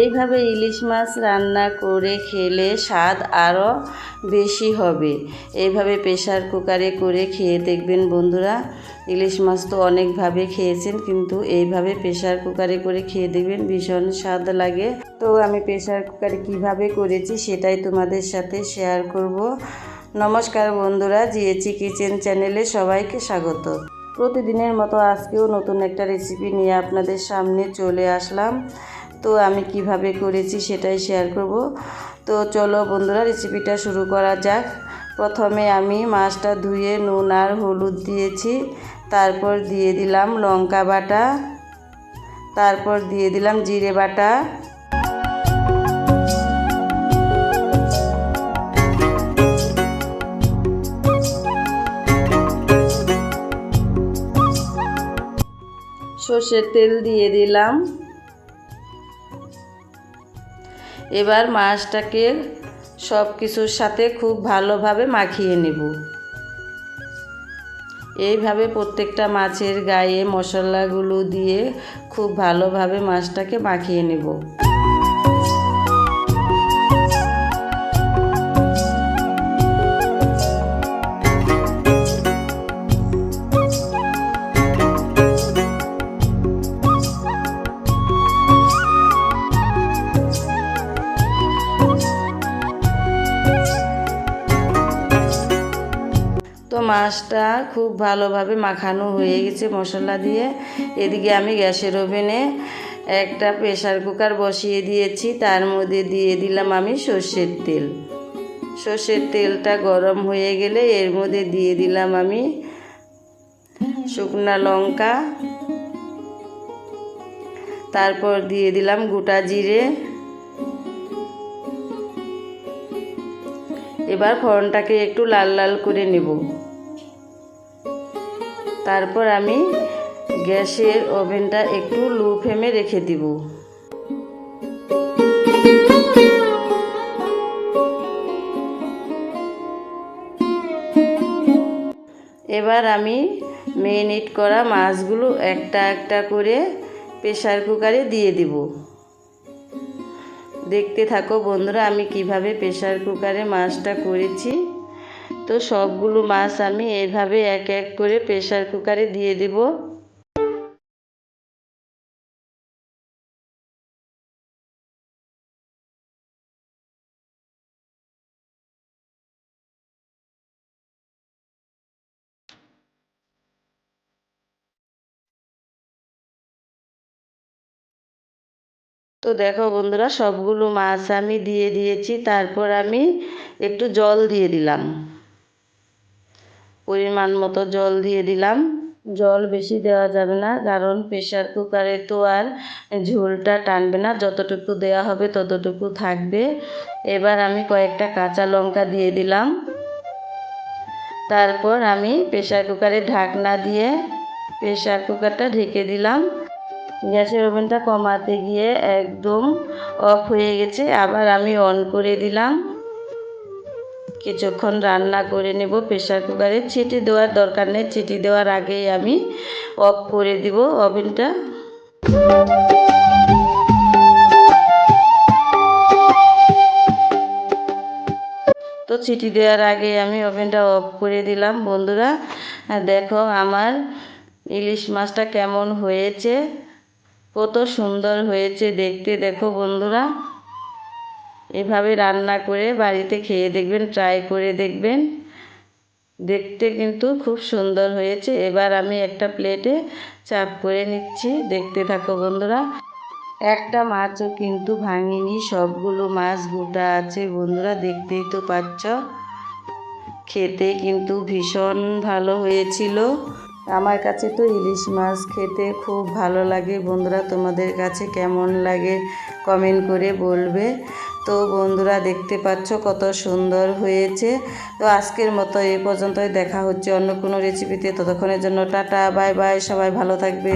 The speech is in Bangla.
এইভাবে ইলিশ মাছ রান্না করে খেলে স্বাদ আরও বেশি হবে। এইভাবে প্রেশার কুকারে করে খেয়ে দেখবেন বন্ধুরা, ইলিশ মাছ তো অনেকভাবে খেয়েছেন, কিন্তু এইভাবে প্রেশার কুকারে করে খেয়ে দেখবেন ভীষণ স্বাদ লাগে। তো আমি প্রেশার কুকারে কীভাবে করেছি সেটাই তোমাদের সাথে শেয়ার করব। নমস্কার বন্ধুরা জিএচি কিচেন চ্যানেলে সবাইকে স্বাগত। প্রতিদিনের মতো আজকেও নতুন একটা রেসিপি নিয়ে আপনাদের সামনে চলে আসলাম। তো আমি কীভাবে করেছি সেটাই শেয়ার করব। তো চলো বন্ধুরা রেসিপিটা শুরু করা যাক। প্রথমে আমি মাছটা ধুয়ে নুন আর হলুদ দিয়েছি। তারপর দিয়ে দিলাম লঙ্কা বাটা। তারপর দিয়ে দিলাম জিরে বাটা। সর্ষের তেল দিয়ে দিলাম। এবার মাছটাকে সব কিছুর সাথে খুব ভালোভাবে মাখিয়ে নেব। এইভাবে প্রত্যেকটা মাছের গায়ে মশলাগুলো দিয়ে খুব ভালোভাবে মাছটাকে মাখিয়ে নেব। মাছটা খুব ভালোভাবে মাখানো হয়ে গেছে মশলা দিয়ে। এদিকে আমি গ্যাসের ওভেনে একটা প্রেশার কুকার বসিয়ে দিয়েছি। তার মধ্যে দিয়ে দিলাম আমি সর্ষের তেল। সর্ষের তেলটা গরম হয়ে গেলে এর মধ্যে দিয়ে দিলাম আমি শুকনা লঙ্কা। তারপর দিয়ে দিলাম গোটা জিরে। এবার ফোড়নটাকে একটু লাল লাল করে নেব। তারপর আমি গ্যাসের ওভেনটা একটু লো ফ্লেমে রেখে দিব। এবার আমি মেরিনেট করা মাছগুলো একটা একটা করে প্রেশার কুকারে দিয়ে দিব। দেখতে থাকো বন্ধুরা, আমি কীভাবে প্রেশার কুকারে মাছটা করেছি। তো সবগুলো মাছ আমি এইভাবে এক এক করে প্রেশার কুকারে দিয়ে দেব। তো দেখো বন্ধুরা, সবগুলো মাছ আমি দিয়ে দিয়েছি। তারপর আমি একটু জল দিয়ে দিলাম। পরিমাণ মতো জল দিয়ে দিলাম। জল বেশি দেওয়া যাবে না, কারণ প্রেশার কুকারে তো আর ঝোলটা টানবে না। যতটুকু দেওয়া হবে ততটুকু থাকবে। এবার আমি কয়েকটা কাঁচা লঙ্কা দিয়ে দিলাম। তারপর আমি প্রেশার কুকারে ঢাকনা দিয়ে প্রেশার কুকারটা ঢেকে দিলাম। গ্যাসের ওভেনটা কমাতে গিয়ে একদম অফ হয়ে গেছে। আবার আমি অন করে দিলাম। কিছুক্ষণ রান্না করে নেব প্রেশার কুকারে ছিটি দেওয়ার দরকার নেই ছিটি দেওয়ার আগেই আমি অফ করে দিব ওভেনটা তো ছিটি দেওয়ার আগে আমি ওভেনটা অফ করে দিলাম, বন্ধুরা। দেখো আমার ইলিশ মাছটা কেমন হয়েছে, কত সুন্দর হয়েছে দেখতে, দেখো বন্ধুরা। এভাবে রান্না করে বাড়িতে খেয়ে দেখবেন ট্রাই করে দেখবেন। দেখতে কিন্তু খুব সুন্দর হয়েছে। এবার আমি একটা প্লেটে চাপ করে নিচ্ছি। দেখতে থাকো বন্ধুরা। একটা মাছও কিন্তু ভাঙিনি। সবগুলো মাছ গোটা আছে বন্ধুরা, দেখতেই তো পাচ্ছ। খেতে কিন্তু ভীষণ ভালো হয়েছিল। আমার কাছে তো ইলিশ মাছ খেতে খুব ভালো লাগে। বন্ধুরা, তোমাদের কাছে কেমন লাগে কমেন্ট করে বলবে। তো বন্ধুরা, দেখতে পাচ্ছ কত সুন্দর হয়েছে। তো আজকের মতো এ পর্যন্তই। দেখা হচ্ছে অন্য কোনো রেসিপিতে ততক্ষণের জন্য টাটা বাই বাই সবাই ভালো থাকবে।